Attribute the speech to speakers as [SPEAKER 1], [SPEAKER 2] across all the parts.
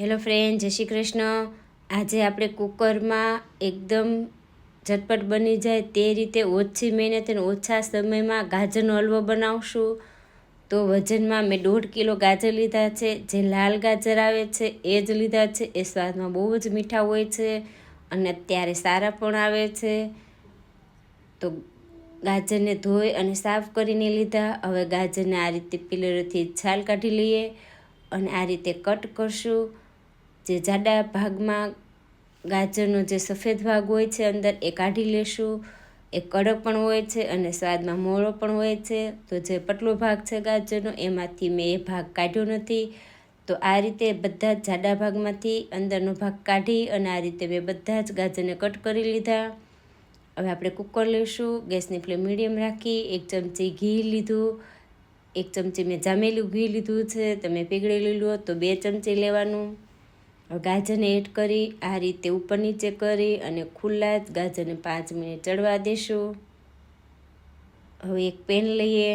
[SPEAKER 1] Hello friend, જય શ્રી કૃષ્ણ. આજે આપણે કુકરમાં એકદમ ઝટપટ બની જાય તે રીતે ઓછી મહેનત અને ઓછા સમયમાં ગાજરનો હલવો બનાવશું. તો વજનમાં મેં દોઢ કિલો ગાજર લીધા છે, જે લાલ ગાજર આવે છે એ જ લીધા છે, એ સ્વાદમાં બહુ જ મીઠા હોય છે અને અત્યારે સારા પણ આવે છે. તો ગાજરને ધોઈ અને સાફ કરીને લીધા. હવે ગાજરને આ રીતે પિલરથી છાલ કાઢી લઈએ. અને આ રીતે કટ કરશું. જે જાડા ભાગમાં ગાજરનો જે સફેદ ભાગ હોય છે અંદર એ કાઢી લેશું. એ કડક પણ હોય છે અને સ્વાદમાં મોળો પણ હોય છે. તો જે પટલો ભાગ છે ગાજરનો, એમાંથી મેં એ ભાગ કાઢ્યો નથી. તો આ રીતે બધા જ જાડા ભાગમાંથી અંદરનો ભાગ કાઢી અને આ રીતે મેં બધા જ ગાજરને કટ કરી લીધા. હવે આપણે કુકર લઈશું ગેસની ફ્લેમ મીડિયમ રાખી, એક ચમચી ઘી લીધું. એક ચમચી મેં જામેલું ઘી લીધું છે, તમે પીગળેલું લો તો બે ચમચી લેવાનું. ગાજરને એડ કરી, આ રીતે ઉપર નીચે કરી અને ખુલ્લા જ ગાજરને પાંચ મિનિટ ચડવા દેશું. હવે એક પેન લઈએ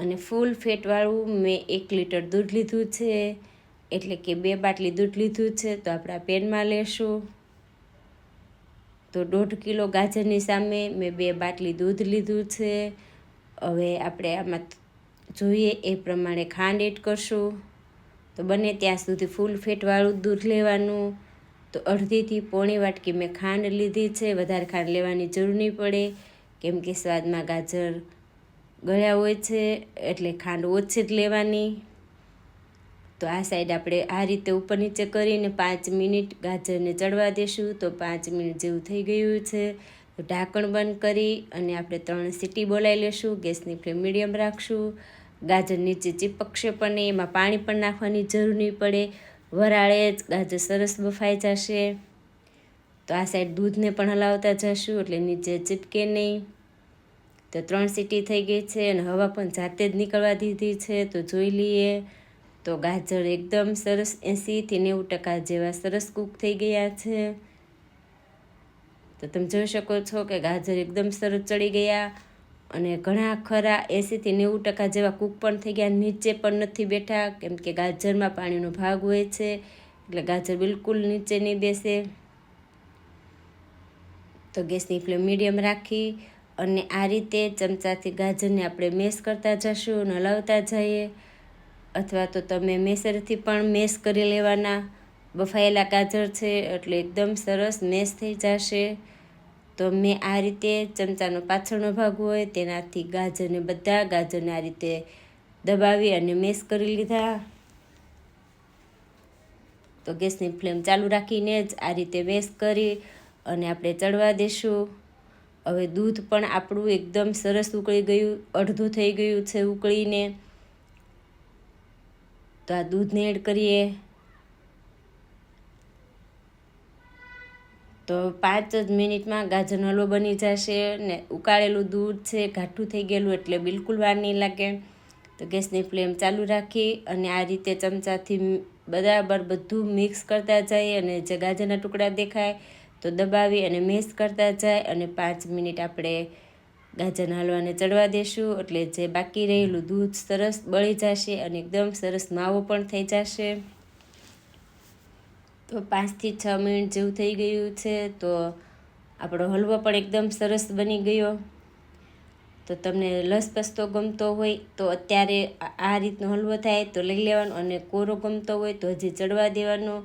[SPEAKER 1] અને ફૂલ ફેટવાળું મેં એક લીટર દૂધ લીધું છે, એટલે કે બે બાટલી દૂધ લીધું છે, તો આપણે પેનમાં લેશું. તો દોઢ કિલો ગાજરની સામે મેં બે બાટલી દૂધ લીધું છે હવે આપણે આમાં જોઈએ એ પ્રમાણે ખાંડ એડ કરશું. તો બને ત્યાં સુધી ફૂલ ફેટવાળું દૂધ લેવાનું. તો અડધીથી પોણી વાટકી મેં ખાંડ લીધી છે. વધારે ખાંડ લેવાની જરૂર નહીં પડે. કેમ કે સ્વાદમાં ગાજર ગળ્યા હોય છે, એટલે ખાંડ ઓછી જ લેવાની. તો આ સાઈડ આપણે આ રીતે ઉપર નીચે કરીને પાંચ મિનિટ ગાજરને ચડવા દેશું. તો પાંચ મિનિટ જેવું થઈ ગયું છે. તો ઢાંકણ બંધ કરી અને આપણે ત્રણ સીટી બોલાવી લેશું, ગેસની ફ્લેમ મીડિયમ રાખશું, ગાજર નીચે ચીપકશે પણ નહીં, એમાં પાણી પણ નાખવાની જરૂર નહીં પડે, વરાળે જ ગાજર સરસ બફાઈ જશે. તો આ સાઈડ દૂધને પણ હલાવતા જશું એટલે નીચે ચીપકે નહીં. તો ત્રણ સીટી થઈ ગઈ છે અને હવા પણ જાતે જ નીકળવા દીધી છે, તો જોઈ લઈએ. તો ગાજર એકદમ સરસ એંસીથી નેવું ટકા જેવા સરસ કૂક થઈ ગયા છે. તો તમે જોઈ શકો છો કે ગાજર એકદમ સરસ ચડી ગયા અને ઘણા ખરા એંસીથી નેવું ટકા જેવા કૂક પણ થઈ ગયા. નીચે પણ નથી બેઠા, કેમ કે ગાજરમાં પાણીનો ભાગ હોય છે. એટલે ગાજર બિલકુલ નીચે નહીં બેસે. તો ગેસની ફ્લેમ મીડિયમ રાખી અને આ રીતે ચમચાથી ગાજરને આપણે મેશ કરતા જશું અને હલાવતા જઈએ. અથવા તો તમે મેસરથી પણ મેશ કરી લેવાના. બફાયેલા ગાજર છે, એટલે એકદમ સરસ મેશ થઈ જશે. તો મેં આ રીતે ચમચાનો પાછળનો ભાગ હોય, તેનાથી ગાજરને બધા ગાજરને આ રીતે દબાવી અને મેશ કરી લીધા. તો ગેસની ફ્લેમ ચાલુ રાખીને જ આ રીતે મેશ કરી અને આપણે ચડવા દેશું. હવે દૂધ પણ આપણું એકદમ સરસ ઉકળી ગયું, અડધું થઈ ગયું છે ઉકળીને. તો આ દૂધને એડ કરીએ. તો પાંચ જ મિનિટમાં ગાજરનો હલવો બની જશે ને ઉકાળેલું દૂધ છે ઘાટું થઈ ગયેલું એટલે બિલકુલ વાર નહીં લાગે. તો ગેસની ફ્લેમ ચાલુ રાખી અને આ રીતે ચમચાથી બરાબર બધું મિક્સ કરતા જઈએ અને જે ગાજરના ટુકડા દેખાય તો દબાવી અને મેશ કરતા જાય અને પાંચ મિનિટ આપણે ગાજરના હલવાને ચડવા દેશું એટલે જે બાકી રહેલું દૂધ સરસ બળી જશે અને એકદમ સરસ માવો પણ થઈ જશે. તો પાંચથી છ મિનિટ જેવું થઈ ગયું છે, તો આપણો હલવો પણ એકદમ સરસ બની ગયો. તો તમને લસપસતો ગમતો હોય તો અત્યારે આ રીતનો હલવો થાય તો લઈ લેવાનો અને કોરો ગમતો હોય તો હજી ચડવા દેવાનો.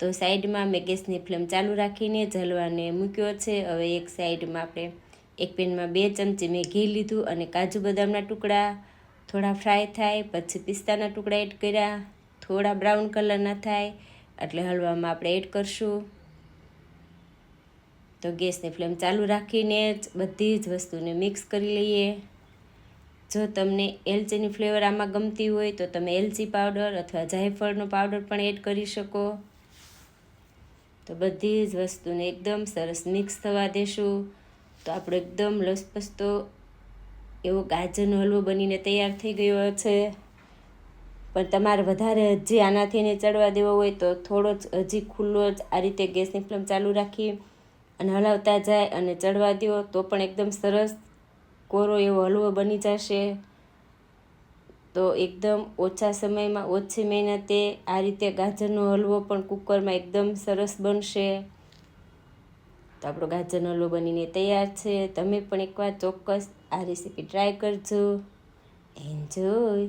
[SPEAKER 1] તો સાઈડમાં મેં ગેસની ફ્લેમ ચાલુ રાખીને જલવાને મૂક્યો છે. હવે એક સાઈડમાં આપણે એક પેનમાં બે ચમચી મેં ઘી લીધું અને કાજુ બદામના ટુકડા થોડા ફ્રાય થાય, પછી પિસ્તાના ટુકડા એડ કર્યા. થોડા બ્રાઉન કલરના થાય. એટલે હલવામાં આપણે એડ કરશું. તો ગેસની ફ્લેમ ચાલુ રાખીને જ બધી જ વસ્તુને મિક્સ કરી લઈએ. જો તમને એલચીની ફ્લેવર આમાં ગમતી હોય તો તમે એલચી પાવડર અથવા જાયફળનો પાવડર પણ એડ કરી શકો. તો બધી જ વસ્તુને એકદમ સરસ મિક્સ થવા દેશું. તો આપણો એકદમ લસપસતો એવો ગાજરનો હલવો બનીને તૈયાર થઈ ગયો છે. પણ તમારે વધારે હજી આનાથી એને ચડવા દેવો હોય તો થોડો જ, હજી ખુલ્લો જ આ રીતે ગેસની ફ્લેમ ચાલુ રાખી અને હલાવતા જાય અને ચડવા દો તો પણ એકદમ સરસ કોરો એવો હલવો બની જશે. તો એકદમ ઓછા સમયમાં ઓછી મહેનતે આ રીતે ગાજરનો હલવો પણ કુકરમાં એકદમ સરસ બનશે. તો આપણો ગાજરનો હલવો બનીને તૈયાર છે. તમે પણ એકવાર ચોક્કસ આ રેસીપી ટ્રાય કરજો. એન્જોય